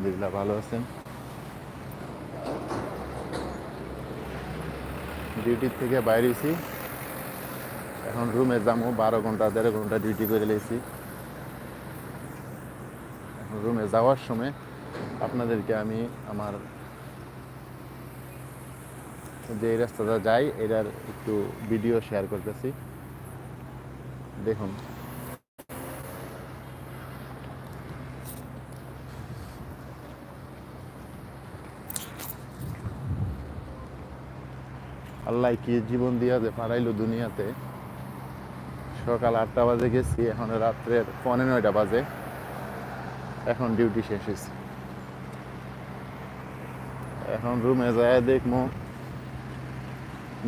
আলহামদুলিল্লাহ ভালো আছেন? ডিউটির থেকে বাইরেছি এখন রুমে যাব বারো ঘণ্টা, দেড় ঘণ্টা ডিউটি করে লেছি এখন রুমে যাওয়ার সময় আপনাদেরকে আমি আমার যে রাস্তাটা যাই, এটার একটু ভিডিও শেয়ার করতেছি। দেখুন। আল্লাহ কি জীবন দিয়া যে দুনিয়াতে? সকাল আটটা বাজে গেছি, এখন রাত্রের পনেরো নয়টা বাজে। এখন ডিউটি শেষ হয়েছে। এখন রুমে যায় দেখব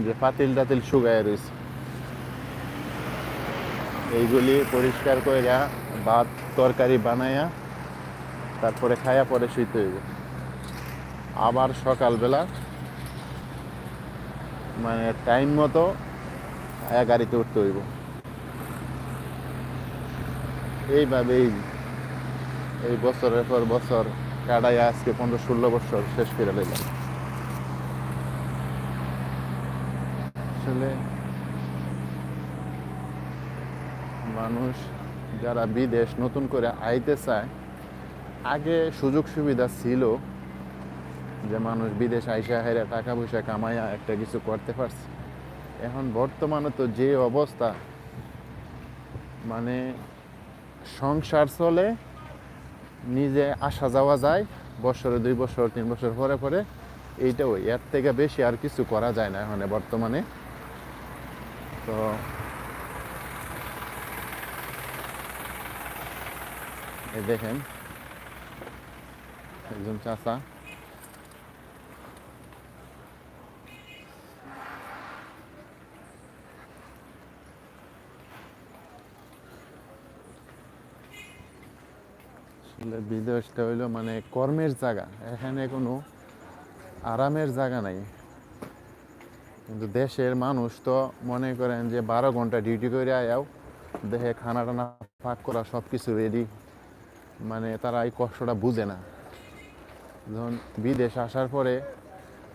যে পাতিল টাতিল শুকায় রয়েছে। এইগুলি পরিষ্কার করে ভাত তরকারি বানাইয়া তারপরে খাইয়া পরে শুইতে হইবে। আবার সকালবেলা মানে টাইম মতো গাড়িতে উঠতে হইব। এইভাবেই এই বছরের পর বছর কাটাই আজকে পনেরো ষোলো বছর শেষ করে লাইলাম। আসলে মানুষ যারা বিদেশ নতুন করে আইতে চায়, আগে সুযোগ সুবিধা ছিল যে মানুষ বিদেশ আইসা হেরে টাকা পয়সা কামাইয়া একটা কিছু করতে পারছে। এখন বর্তমানে তো যে অবস্থা মানে সংসার চলে, নিজে আসা যাওয়া যায়, বছরে দুই বছর, তিন বছর পরে পরে, এইটা ওই, এর থেকে বেশি আর কিছু করা যায় না এখন বর্তমানে। তো দেখেন, একজন চাচা বিদেশটা হইল মানে কর্মের জায়গা। এখানে কোনো আরামের জায়গা নাই। কিন্তু দেশের মানুষ তো মনে করেন যে বারো ঘণ্টা ডিউটি করে আয়াও, দেহে খানা টানা পাক করা সব কিছু রেডি মানে তারা এই কষ্টটা বুঝে না। যখন বিদেশ আসার পরে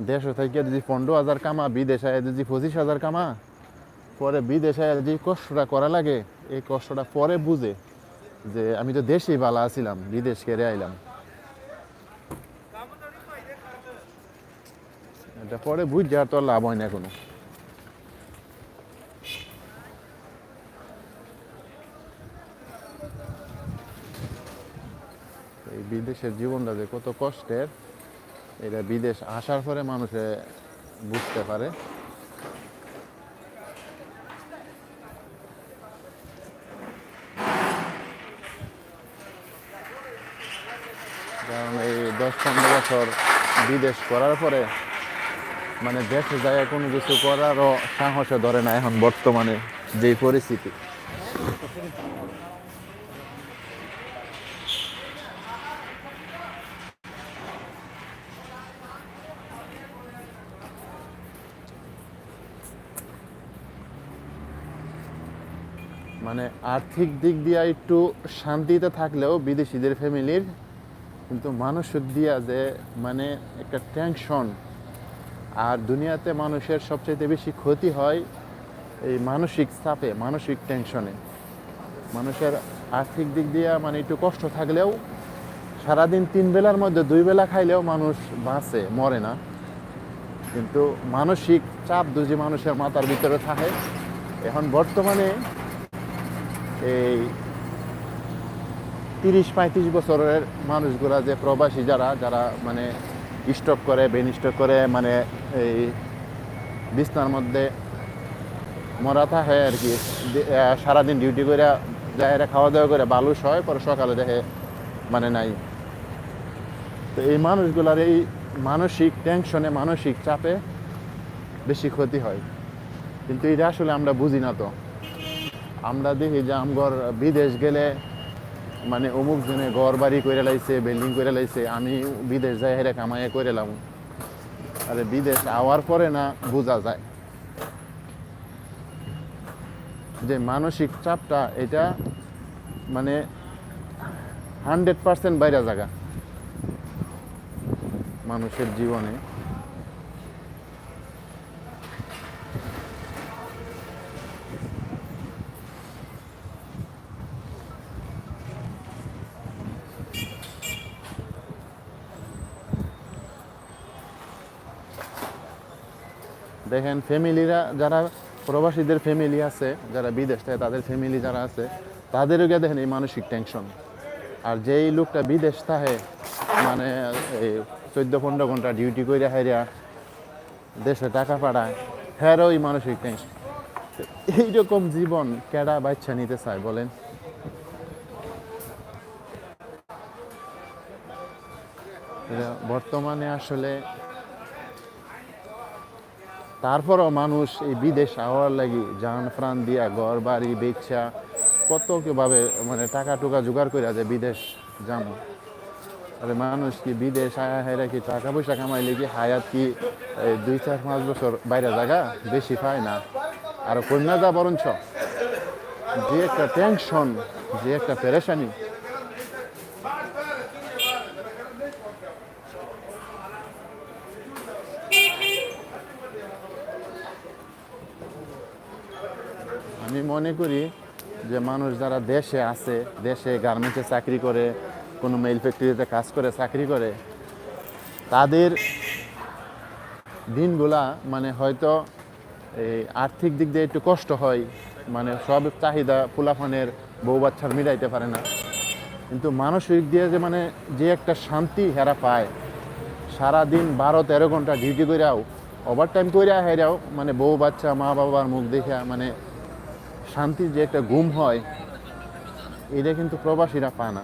দেশ থেকে যদি পনেরো হাজার কামা, বিদেশ যদি পঁচিশ হাজার কামা, পরে বিদেশে যে কষ্টটা করা লাগে, এই কষ্টটা পরে বুঝে। যে আমি তো দেশেই ভালো আছিলাম, বিদেশ কেড়ে আইলাম। এটা পরে বুঝ যাওয়ার তো লাভ হয় না কোনো এই বিদেশের জীবনটা যে কত কষ্টের, এটা বিদেশ আসার পরে মানুষে বুঝতে পারে। কারণ এই দশ পনেরো বছর বিদেশ করার পরে মানে দেশে যায় কোনো কিছু করারও সাহসে ধরে না এখন বর্তমানে যেই পরিস্থিতি। মানে আর্থিক দিক দিয়ে একটু শান্তিতে থাকলেও বিদেশিদের ফ্যামিলির কিন্তু মানসিক দিয়া যে মানে একটা টেনশন আর দুনিয়াতে মানুষের সবচেয়ে বেশি ক্ষতি হয় এই মানসিক চাপে, মানসিক টেনশনে মানুষের আর্থিক দিক দিয়ে মানে একটু কষ্ট থাকলেও সারাদিন তিন বেলার মধ্যে দুই বেলা খাইলেও মানুষ বাঁচে, মরে না। কিন্তু মানসিক চাপ দুজি মানুষের মাথার ভিতরে থাকে, এখন বর্তমানে এই তিরিশ পঁয়ত্রিশ বছরের মানুষগুলা যে প্রবাসী যারা যারা মানে স্টপ করে বেন স্টক করে মানে এই বিছনার মধ্যে মরা হয় আর কি সারাদিন ডিউটি করে যায় খাওয়া দাওয়া করে, বালুস হয়, পরে সকালে দেখে মানে নাই। তো এই মানুষগুলার এই মানসিক টেনশনে মানসিক চাপে বেশি ক্ষতি হয়। কিন্তু এটা আসলে আমরা বুঝি না তো। আমরা দেখি যে আমগর বিদেশ গেলে মানে অমুক জনে ঘর বাড়ি করে লাইছে বিল্ডিং করে লাইছে, আমি বিদেশ যাই হেরে কামাইয়ে করে লাম। আরে বিদেশ আওয়ার পরে না বোঝা যায়। যে মানসিক চাপটা এটা মানে হান্ড্রেড পার্সেন্ট বাইরে জায়গা মানুষের জীবনে। দেখেন ফ্যামিলিরা যারা প্রবাসীদের ফ্যামিলি আছে, যারা বিদেশ থেকে তাদের ফ্যামিলি যারা আছে, তাদেরও গিয়ে দেখেন এই মানসিক টেনশন আর যেই লোকটা বিদেশ থাকে মানে এই চোদ্দ পনেরো ঘণ্টা ডিউটি করে হাইরা দেশে টাকা পাঠায় হ্যাঁ ওই মানসিক টেনশন এইরকম জীবন কেডা বাচ্চা নিতে চায় বলেন? বর্তমানে আসলে তারপরও মানুষ এই বিদেশ আওয়ার লাগি জান প্রাণ দিয়া ঘর, বাড়ি, বেচা, কত কীভাবে মানে টাকা টুকা জোগাড় করে যে বিদেশ যাব আরে মানুষ কি বিদেশ আয়া হায়রা কি টাকা পয়সা কামাইলে কি হায়াত কি দুই চার পাঁচ বছর বাইরে জায়গা বেশি পায় না। আর কন্যা যা বরঞ্চ, যে একটা টেনশন যে একটা পেরেশানি আমি মনে করি যে মানুষ যারা দেশে আছে, দেশে গার্মেন্টসে চাকরি করে, কোনো মেল ফ্যাক্টরিতে কাজ করে, চাকরি করে, তাদের দিনগুলা মানে হয়তো এই আর্থিক দিক দিয়ে একটু কষ্ট হয় মানে সব চাহিদা ফুলাফানের বউ বাচ্চার মিলাইতে পারে না। কিন্তু মানসিক দিয়ে যে মানে যে একটা শান্তি হেরা পায়, সারাদিন বারো তেরো ঘণ্টা ডিউটি করেও ওভার টাইম করে হেরাও মানে বউ বাচ্চা, মা বাবার মুখ দেখে মানে শান্তির যে একটা ঘুম হয়, এটা কিন্তু প্রবাসীরা পায় না?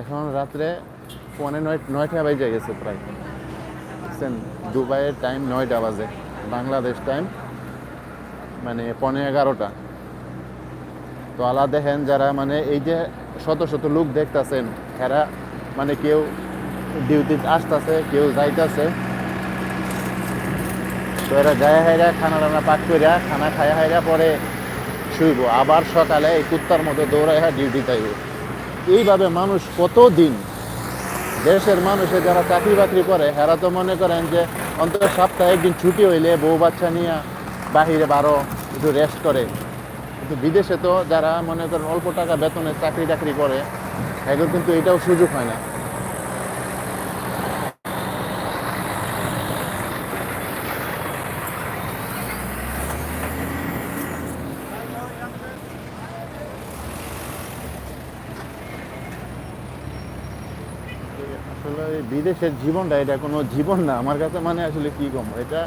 এখন রাত্রে পৌনে নয় নয়টা বাজে গেছে প্রায়। বুঝছেন? দুবাইয়ের টাইম নয়টা বাজে। বাংলাদেশ টাইম মানে পৌনে এগারোটা। তো আলা দেখেন যারা মানে এই যে শত শত লোক দেখতাছেন, এরা মানে কেউ ডিউটিতে আসতেছে, কেউ যাইতাছে। তো এরা যায় হাইরা, খানা টানা পাক কইরা, খানা খায় হাইরা পরে শুইব। আবার সকালে এই কুত্তার মতো দৌড়ায় ডিউটি তাইব এইভাবে মানুষ কত দিন দেশের মানুষে যারা চাকরি বাকরি করে এরা তো মনে করেন যে অন্তত সপ্তাহে একদিন ছুটি হইলে বউ বাচ্চা নিয়ে বাহিরে বারো একটু রেস্ট করে। কিন্তু বিদেশে তো যারা মনে করেন অল্প টাকা বেতনে চাকরি টাকরি করে, এগুলো কিন্তু এটাও সুযোগ হয় না। আসলে বিদেশের জীবনটা, এটা কোনো জীবন না। আমার কাছে মানে আসলে কি কম এটা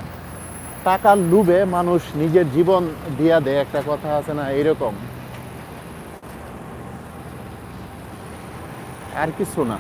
টাকার লুবে মানুষ নিজের জীবন দিয়া দেয়, একটা কথা আছে না এরকম আর কিছু না।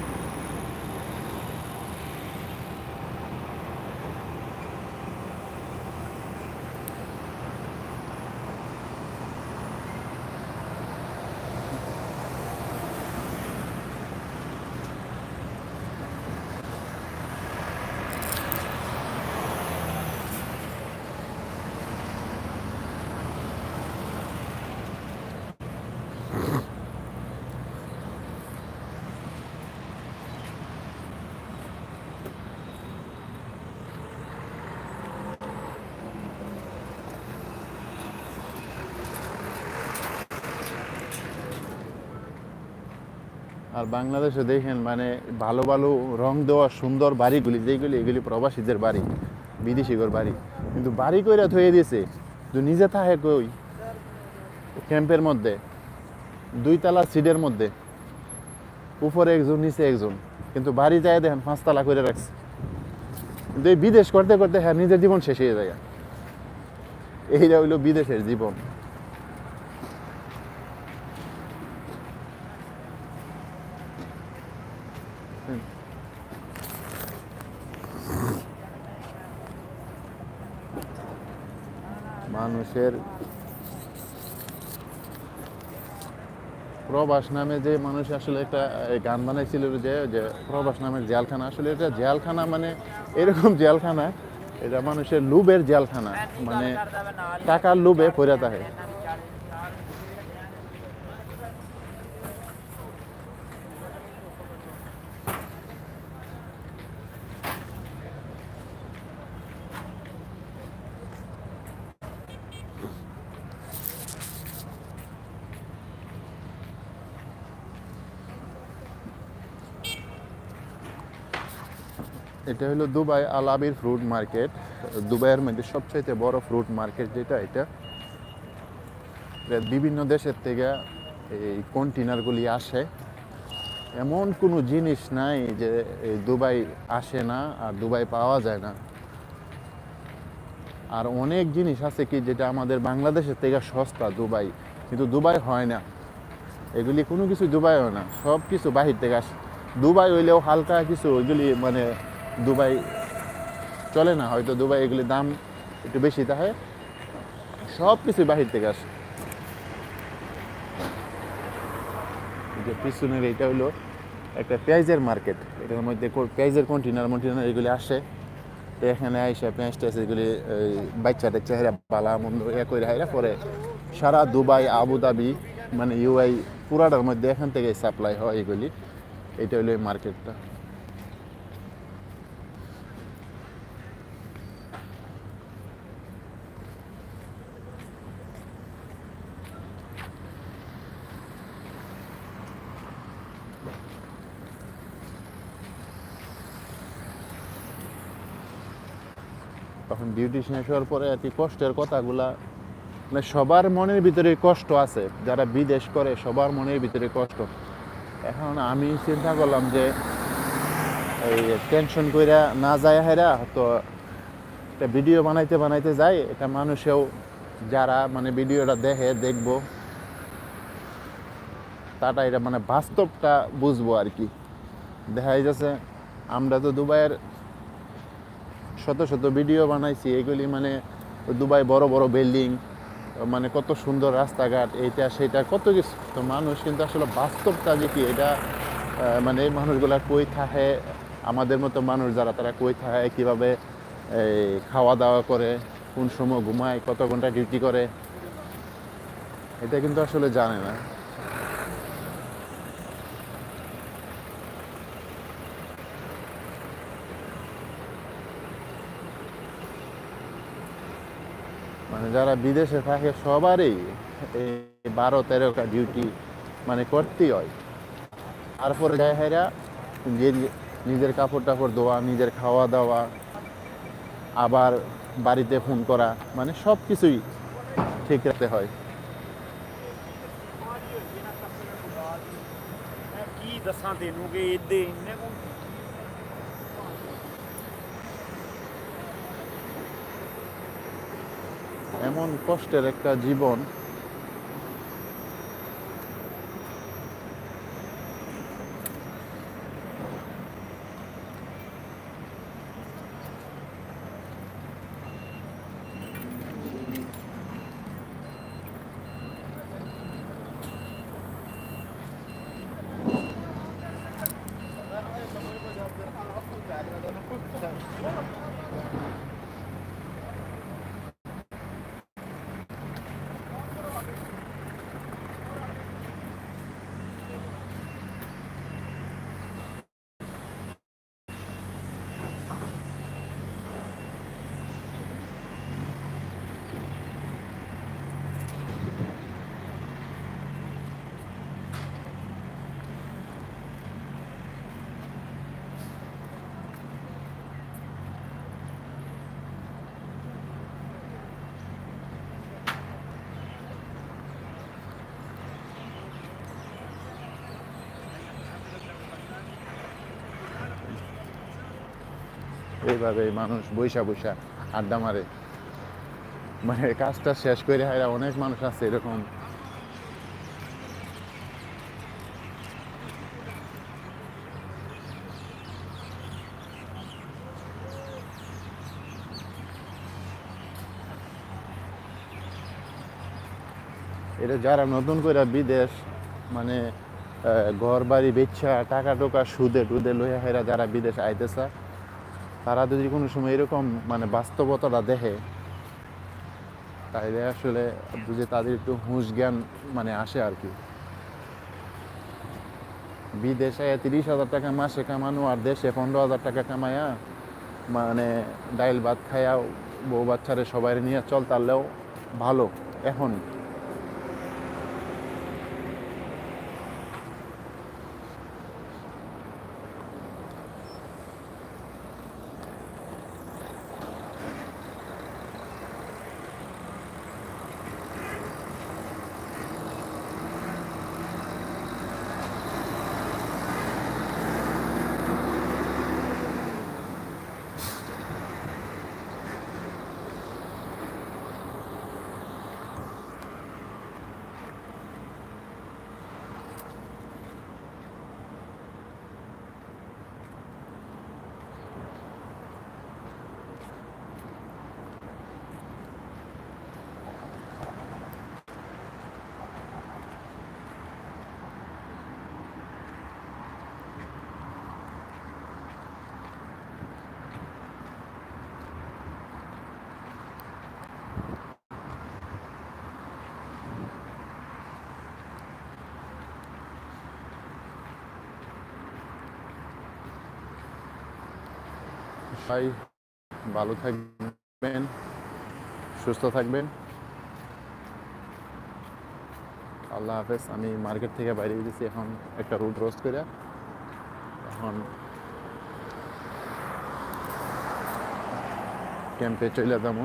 আর বাংলাদেশে দেখেন মানে ভালো ভালো রং দেওয়া সুন্দর বাড়িগুলি, যেগুলি এগুলি প্রবাসীদের বাড়ি, বিদেশিগর বাড়ি, কিন্তু বাড়ি কইরা থয়ে দিয়েছে তো নিজে থাকে কই? ক্যাম্পের মধ্যে, দুইতলা সিডের মধ্যে, উপরে একজন, নিচে একজন, কিন্তু বাড়ি যায় দেখেন পাঁচতলা করে রাখছে। কিন্তু এই বিদেশ করতে করতে হ্যাঁ নিজের জীবন শেষ হয়ে যায়। এইটা হইল বিদেশের জীবন। মানুষের প্রবাস নামে যে মানুষ আসলে একটা গান বানাইছিল যে যে প্রবাস নামের জেলখানা, আসলে এটা জেলখানা মানে এরকম জেলখানা, এটা মানুষের লুবের জেলখানা মানে টাকার লুবে পড়ে থাকে। এটা হলো Dubai Al Aweer fruit market. দুবাইয়ের মধ্যে সবচাইতে বড় ফ্রুট মার্কেট যেটা, এটা বিভিন্ন দেশের থেকে এই কন্টেনারগুলি আসে। এমন কোনো জিনিস নাই যে দুবাই আসে না আর দুবাই পাওয়া যায় না। আর অনেক জিনিস আছে কি যেটা আমাদের বাংলাদেশের থেকে সস্তা দুবাই, কিন্তু দুবাই হয় না। এগুলি কোনো কিছু দুবাই হয় না সব কিছু বাহির থেকে আসে। দুবাই হইলেও হালকা কিছু ওইগুলি মানে দুবাই চলে না, হয়তো দুবাই এগুলির দাম একটু বেশি থাকে সব কিছু বাহির থেকে আসে। যে পিছনের এটা হলো একটা পেঁয়াজের মার্কেট, এটার মধ্যে পেঁয়াজের কন্টেনার মন্টেনার এগুলি আসে। এখানে আইসা পেঁয়াজ টেঁয়াজ এগুলি, এই বাচ্চা টাচ্চা হেরা বালা মন্দ এ করে হাইরা পরে সারা দুবাই, আবুধাবি মানে ইউআই পুরাটার মধ্যে এখান থেকে সাপ্লাই হয় এগুলি। এটা হলো এই মার্কেটটা। ডিউটি শেষ হওয়ার পরে আর কি কষ্টের কথাগুলা। মানে সবার মনের ভিতরে কষ্ট আছে, যারা বিদেশ করে সবার মনের ভিতরে কষ্ট। এখন আমি চিন্তা করলাম যে, এই টেনশন কইরা না যায় হেরা, তো একটা ভিডিও বানাইতে বানাইতে যাই, এটা মানুষেও যারা মানে ভিডিওটা দেখে, দেখব। তাটা এটা মানে বাস্তবটা বুঝব আর কি। দেখা যাচ্ছে আমরা তো দুবাইয়ের শত শত ভিডিও বানাইছি, এগুলি মানে দুবাই বড় বড় বিল্ডিং মানে কত সুন্দর রাস্তাঘাট, এইটা সেটা কত কিছু। তো মানুষ কিন্তু আসলে বাস্তবটা যে কি, এটা মানে এই মানুষগুলা কই থাকে, আমাদের মতো মানুষ যারা, তারা কই থাকে, কীভাবে, এই খাওয়া দাওয়া করে, কোন সময় ঘুমায় কত ঘণ্টা ডিউটি করে, এটা কিন্তু আসলে জানে না। যারা বিদেশে থাকে সবারই এই বারো তেরোটা ডিউটি মানে করতেই হয় তারপরে যায় হেরা নিজের নিজের কাপড় টাপড় ধোয়া নিজের খাওয়া দাওয়া আবার বাড়িতে ফোন করা মানে সব কিছুই ঠিক রাখতে হয় ਮੈਂ ਕੀ ਦੱਸਾਂ ਤੈਨੂੰ ਕਿ ਇੱਦੇ ਇੰਨੇ ਕੋ এমন কষ্টের একটা জীবন এইভাবে মানুষ বৈশা বৈশা আড্ডা মারে। মানে কাজটা শেষ করে হয় অনেক মানুষ আছে এরকম। এটা যারা নতুন করে বিদেশ মানে ঘর বাড়ি বেচা টাকা টোকা সুদে টুদে লইয়া হেরা যারা বিদেশ আইতেছে তারা যদি কোনো সময় এরকম মানে বাস্তবতাটা দেখে, তাইলে আসলে বুঝে তাদের একটু হুঁশ জ্ঞান মানে আসে আর কি। বিদেশে তিরিশ হাজার টাকা মাসে কামানো আর দেশে পনেরো হাজার টাকা কামায়া মানে ডাইল ভাত খায়া বউ বাচ্চারে সবাই নিয়ে চল, তাহলেও ভালো। এখন ভাই ভালো থাকবেন, সুস্থ থাকবেন। আল্লাহ হাফেজ, আমি মার্কেট থেকে বাইরে গেছি, এখন একটা রুট রোস্ট করে। এখন ক্যাম্পে চলে যাব।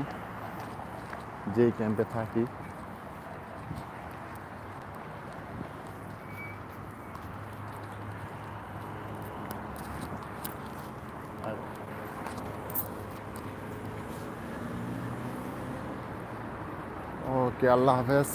যেই ক্যাম্পে থাকি। ওকে আল্লাহ হাফেজ